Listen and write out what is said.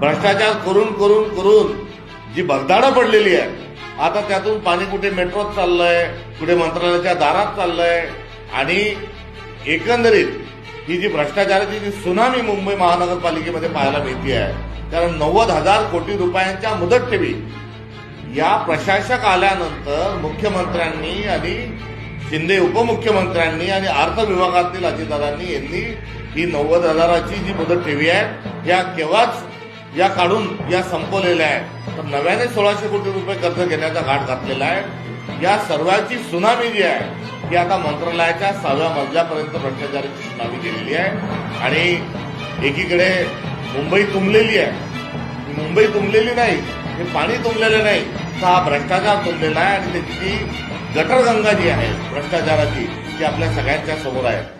भ्रष्टाचार करून करून करून जी भगदाडं पडलेली आहे आता त्यातून पाणी कुठे मेट्रोत चाललंय कुठे मंत्रालयाच्या दारात चाललंय आणि एकंदरीत ही जी भ्रष्टाचाराची जी सुनामी मुंबई महानगरपालिकेमध्ये पाहायला मिळते आहे कारण नव्वद हजार कोटी रुपयांच्या मुदत ठेवी. या प्रशासक आल्यानंतर मुख्यमंत्र्यांनी आणि शिंदे उपमुख्यमंत्र्यांनी आणि अर्थ विभागातील अजितदादांनी यांनी ही नव्वद हजाराची जी मुदत ठेवी आहे या केव्हाच या काढून या संपवलेल्या आहे तर नव्याने सोळाशे कोटी रुपये कर्ज घेण्याचा घाट घातलेला आहे. या सर्वांची सुनामी जी आहे ही आता मंत्रालयाच्या सहाव्या मजल्यापर्यंत भ्रष्टाचाराची सुनामी गेलेली आहे. आणि एकीकडे मुंबई तुंबलेली आहे. मुंबई तुंबलेली नाही हे पाणी तुंबलेलं नाही तर हा भ्रष्टाचार तुंबलेला आहे. आणि त्याची जी गटरगंगा जी आहे भ्रष्टाचाराची ती आपल्या सगळ्यांच्या समोर आहे.